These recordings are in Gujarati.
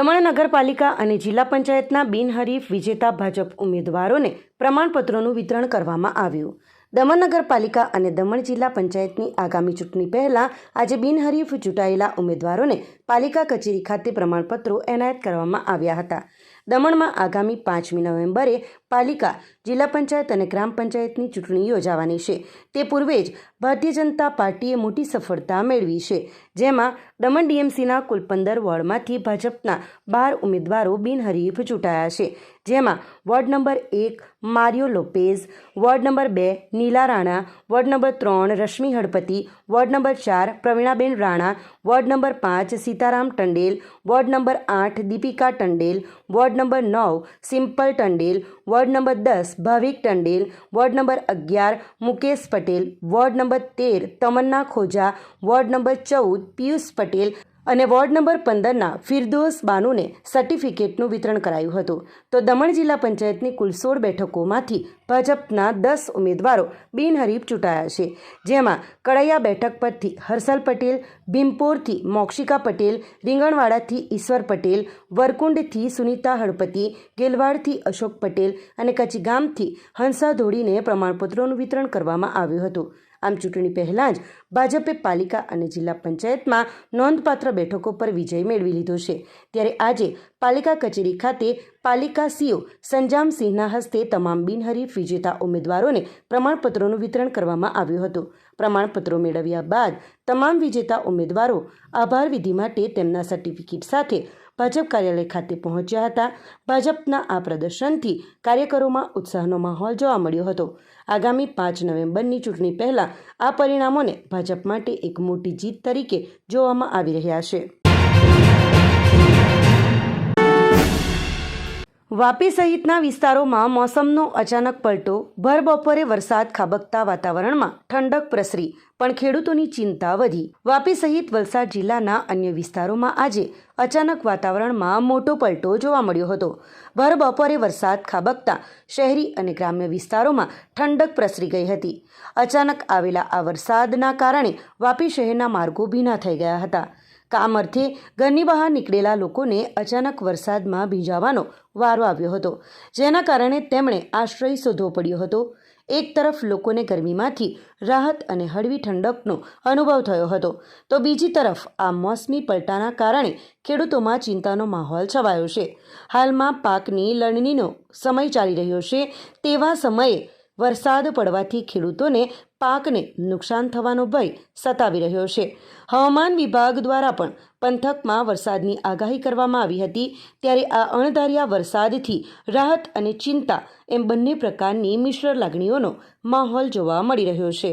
દમણ નગરપાલિકા અને જિલ્લા પંચાયતના બિનહરીફ વિજેતા ભાજપ ઉમેદવારોને પ્રમાણપત્રોનું વિતરણ કરવામાં આવ્યું. દમણ નગરપાલિકા અને દમણ જિલ્લા પંચાયતની આગામી ચૂંટણી પહેલાં આજે બિનહરીફ ચૂંટાયેલા ઉમેદવારોને પાલિકા કચેરી ખાતે પ્રમાણપત્રો એનાયત કરવામાં આવ્યા હતા. દમણમાં આગામી પાંચમી નવેમ્બરે પાલિકા, જિલ્લા પંચાયત અને ગ્રામ પંચાયતની ચૂંટણી યોજાવાની છે. તે પૂર્વે જ ભારતીય જનતા પાર્ટીએ મોટી સફળતા મેળવી છે. જેમાં દમણ ડીએમસીના કુલ પંદર વોર્ડમાંથી ભાજપના બાર ઉમેદવારો બિનહરીફ ચૂંટાયા છે. જેમાં વોર્ડ નંબર એક મારિયો લોપેઝ, વોર્ડ નંબર બે નીલા રાણા, વોર્ડ નંબર ત્રણ રશ્મિ હળપતિ, વોર્ડ નંબર ચાર પ્રવીણાબેન રાણા, વોર્ડ નંબર પાંચ સીતારામ ટંડેલ, વોર્ડ નંબર આઠ દીપિકા ટંડેલ, વોર્ડ નંબર નવ સિમ્પલ ટંડેલ વોર્ડ નંબર દસ ભાવિક ટંડેલ, વોર્ડ નંબર અગિયાર મુકેશ પટેલ, વોર્ડ નંબર તેર તમન્ના ખોજા, વોર્ડ નંબર ચૌદ પિયુષ પટેલ અને વોર્ડ નંબર પંદરના ફિરદોસ બાનુને સર્ટિફિકેટનું વિતરણ કરાયું હતું. તો દમણ જિલ્લા પંચાયતની કુલ સોળ બેઠકોમાંથી ભાજપના દસ ઉમેદવારો બિનહરીફ ચૂંટાયા છે. જેમાં કડૈયા બેઠક પરથી હર્ષલ પટેલ, ભીમપોરથી મોક્ષિકા પટેલ, રીંગણવાડાથી ઈશ્વર પટેલ, વરકુંડથી સુનીતા હળપતિ, ગેલવાડથી અશોક પટેલ અને કચીગામથી હંસા ધોળીને પ્રમાણપત્રોનું વિતરણ કરવામાં આવ્યું હતું. આમ ચૂંટણી પહેલાં જ ભાજપે પાલિકા અને જિલ્લા પંચાયતમાં નોંધપાત્ર બેઠકો પર વિજય મેળવી લીધો છે. ત્યારે આજે પાલિકા કચેરી ખાતે પાલિકા સીઓ સંજામસિંહના હસ્તે તમામ બિનહરીફ વિજેતા ઉમેદવારોને પ્રમાણપત્રોનું વિતરણ કરવામાં આવ્યું હતું. પ્રમાણપત્રો મેળવ્યા બાદ તમામ વિજેતા ઉમેદવારો આભાર વિધિ માટે તેમના સર્ટિફિકેટ સાથે ભાજપ કાર્યાલય ખાતે પહોંચ્યા હતા. ભાજપના આ પ્રદર્શનથી કાર્યકરોમાં ઉત્સાહનો માહોલ જોવા મળ્યો હતો. આગામી પાંચ નવેમ્બરની ચૂંટણી પહેલાં આ પરિણામોને ભાજપ માટે એક મોટી જીત તરીકે જોવામાં આવી રહ્યા છે. વાપી સહિતના વિસ્તારોમાં મોસમનો અચાનક પલટો, ભર બપોરે વરસાદ, ખાબકતા વાતાવરણમાં ઠંડક પ્રસરી પણ ખેડૂતોની ચિંતા વધી. વાપી સહિત વલસાડ જિલ્લાના અન્ય વિસ્તારોમાં આજે અચાનક વાતાવરણમાં મોટો પલટો જોવા મળ્યો હતો. ભર બપોરે વરસાદ ખાબકતા શહેરી અને ગ્રામ્ય વિસ્તારોમાં ઠંડક પ્રસરી ગઈ હતી. અચાનક આવેલા આ વરસાદના કારણે વાપી શહેરના માર્ગો ભીના થઈ ગયા હતા. કામ અર્થે ઘરની બહાર નીકળેલા લોકોને અચાનક વરસાદમાં ભીંજાવાનો વારો આવ્યો હતો. જેના કારણે તેમણે આશ્રય શોધવો પડ્યો હતો. એક તરફ લોકોને ગરમીમાંથી રાહત અને હળવી ઠંડકનો અનુભવ થયો હતો, તો બીજી તરફ આ મોસમી પલટાના કારણે ખેડૂતોમાં ચિંતાનો માહોલ છવાયો છે. હાલમાં પાકની લણણીનો સમય ચાલી રહ્યો છે, તેવા સમયે વરસાદ પડવાથી ખેડૂતોને પાકને નુકસાન થવાનો ભય સતાવી રહ્યો છે. હવામાન વિભાગ દ્વારા પણ પંથકમાં વરસાદની આગાહી કરવામાં આવી હતી, ત્યારે આ અણધાર્યા વરસાદથી રાહત અને ચિંતા એમ બંને પ્રકારની મિશ્ર લાગણીઓનો માહોલ જોવા મળી રહ્યો છે.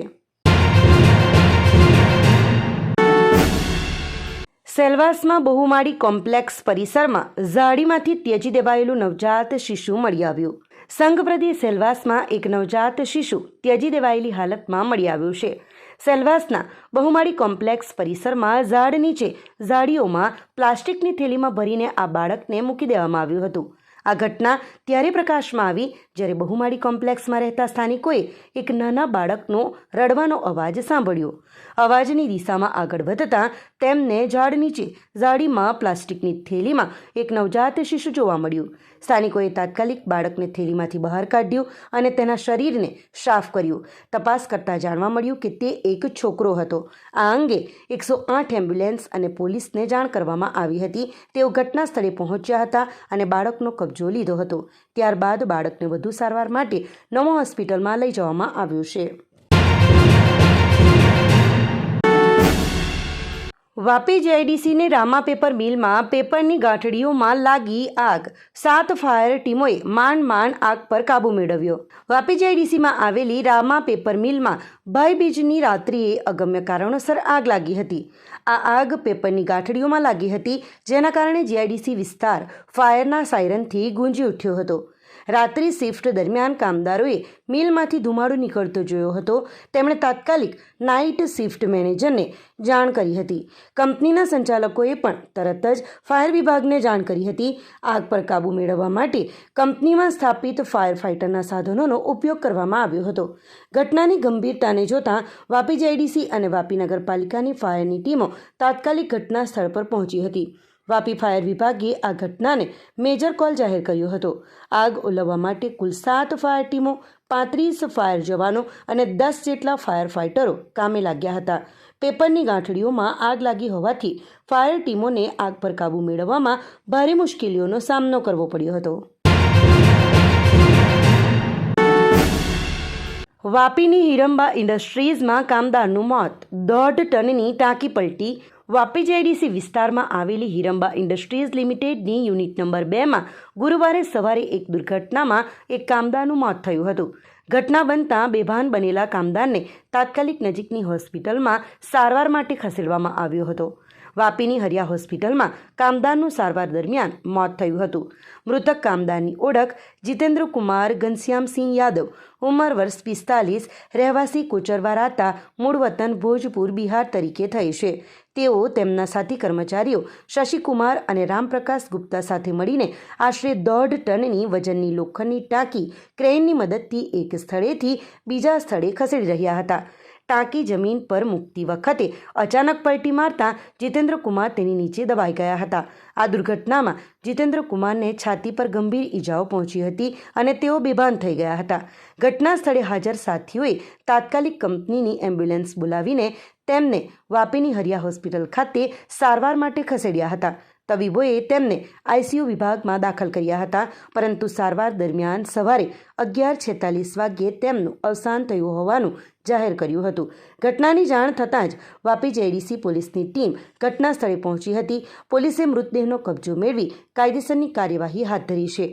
સેલવાસમાં બહુમાળી કોમ્પ્લેક્સ પરિસરમાં ઝાડીમાંથી ત્યજી દેવાયેલું નવજાત શિશુ મળી આવ્યું. સંઘપ્રદેશ સેલવાસમાં એક નવજાત શિશુ ત્યજી દેવાયેલી હાલતમાં મળી આવ્યું છે. સેલવાસના બહુમાળી કોમ્પ્લેક્સ પરિસરમાં ઝાડ નીચે ઝાડીઓમાં પ્લાસ્ટિકની થેલીમાં ભરીને આ બાળકને મૂકી દેવામાં આવ્યું હતું. આ ઘટના ત્યારે પ્રકાશમાં આવી જ્યારે બહુમાળી કોમ્પ્લેક્સમાં રહેતા સ્થાનિકોએ એક નાના બાળકનો રડવાનો અવાજ સાંભળ્યો. અવાજની દિશામાં આગળ વધતા તેમને ઝાડ નીચે ઝાડીમાં પ્લાસ્ટિકની થેલીમાં એક નવજાત શિશુ જોવા મળ્યું. સ્થાનિકોએ તાત્કાલિક બાળકને થેલીમાંથી બહાર કાઢ્યું અને તેના શરીરને સાફ કર્યું. તપાસ કરતાં જાણવા મળ્યું કે તે એક છોકરો હતો. આ અંગે એકસો આઠ એમ્બ્યુલન્સ અને પોલીસને જાણ કરવામાં આવી હતી. તેઓ ઘટના સ્થળે પહોંચ્યા હતા અને બાળકનો કબજો લીધો હતો. ત્યારબાદ બાળકને વધુ સારવાર માટે નમો હોસ્પિટલમાં લઈ જવામાં આવ્યું છે. વાપી જેઆઈડીસીને રામા પેપર મિલમાં પેપરની ગાંઠડીઓમાં લાગી આગ. સાત ફાયર ટીમોએ માંડ માંડ આગ પર કાબૂ મેળવ્યો. વાપી જેઆઈડીસીમાં આવેલી રામા પેપર મિલમાં ભાઈબીજની રાત્રિએ અગમ્ય કારણોસર આગ લાગી હતી. આ આગ પેપરની ગાંઠડીઓમાં લાગી હતી, જેના કારણે જીઆઈડીસી વિસ્તાર ફાયરના સાયરનથી ગુંજી ઉઠ્યો હતો. રાત્રિ શિફ્ટ દરમિયાન કામદારોએ મિલમાંથી ધુમાડો નીકળતો જોયો હતો. તેમણે તાત્કાલિક નાઇટ શિફ્ટ મેનેજરને જાણ કરી હતી. કંપનીના સંચાલકોએ પણ તરત જ ફાયર વિભાગને જાણ કરી હતી. આગ પર કાબૂ મેળવવા માટે કંપનીમાં સ્થાપિત ફાયર ફાઇટરના સાધનોનો ઉપયોગ કરવામાં આવ્યો હતો. ઘટનાની ગંભીરતાને જોતાં વાપી જેઆઈડીસી અને વાપી નગરપાલિકાની ફાયરની ટીમો તાત્કાલિક ઘટના સ્થળ પર પહોંચી હતી. વાપી ફાયર વિભાગે આ ઘટનાને મેજર કોલ જાહેર કર્યો હતો. આગ ઓલવવા માટે કુલ સાત ફાયર ટીમો, પાંત્રીસ ફાયર જવાનો અને દસ જેટલા ફાયર ફાઇટરો કામે લાગ્યા હતા. પેપરની ગાંઠડીઓમાં આગ લાગી હોવાથી ફાયર ટીમોને આગ પર કાબૂ મેળવવામાં ભારે મુશ્કેલીઓનો સામનો કરવો પડ્યો હતો. વાપીની હિરંબા ઇન્ડસ્ટ્રીઝમાં કામદારનું મોત. દોઢ ટનની ટાંકી પલટી વાપી જેડીસી વિસ્તારમાં આવેલી હિરંબા ઇન્ડસ્ટ્રીઝ લિમિટેડની યુનિટ નંબર બેમાં ગુરુવારે સવારે એક દુર્ઘટનામાં એક કામદારનું મોત થયું હતું. ઘટના બનતા બેભાન બનેલા કામદારને તાત્કાલિક નજીકની હોસ્પિટલમાં સારવાર માટે ખસેડવામાં આવ્યો હતો. વાપીની હરિયા હોસ્પિટલમાં કામદારનું સારવાર દરમિયાન મોત થયું હતું. મૃતક કામદારની ઓળખ જીતેન્દ્ર કુમાર ઘનશ્યામસિંહ યાદવ, ઉંમર વર્ષ પિસ્તાલીસ, રહેવાસી કોચરવા રાતા, મૂળ વતન ભોજપુર, બિહાર તરીકે થઈ છે. તેઓ તેમના સાથી કર્મચારીઓ શશિકુમાર અને રામપ્રકાશ ગુપ્તા સાથે મળીને આશરે દોઢ ટનની વજનની લોખંડની ટાંકી ક્રેનની મદદથી એક સ્થળેથી બીજા સ્થળે ખસેડી રહ્યા હતા. ટાંકી જમીન પર મૂકતી વખતે અચાનક પલટી મારતા જીતેન્દ્ર કુમાર તેની નીચે દબાઈ ગયા હતા. આ દુર્ઘટનામાં જીતેન્દ્ર કુમારને છાતી પર ગંભીર ઈજાઓ પહોંચી હતી અને તેઓ બેભાન થઈ ગયા હતા. ઘટના સ્થળે હાજર સાથીઓએ તાત્કાલિક કંપનીની એમ્બ્યુલન્સ બોલાવીને તેમને વાપીની હરિયા હોસ્પિટલ ખાતે સારવાર માટે ખસેડ્યા હતા. તબીબોએ તેમને આઈસીયુ વિભાગમાં દાખલ કર્યા હતા, પરંતુ સારવાર દરમિયાન સવારે અગિયાર છેતાલીસ વાગ્યે તેમનું અવસાન થયું હોવાનું જાહેર કર્યું હતું. ઘટનાની જાણ થતાં જ વાપી જેડીસી પોલીસની ટીમ ઘટના સ્થળે પહોંચી હતી. પોલીસે મૃતદેહનો કબજો મેળવી કાયદેસરની કાર્યવાહી હાથ ધરી છે.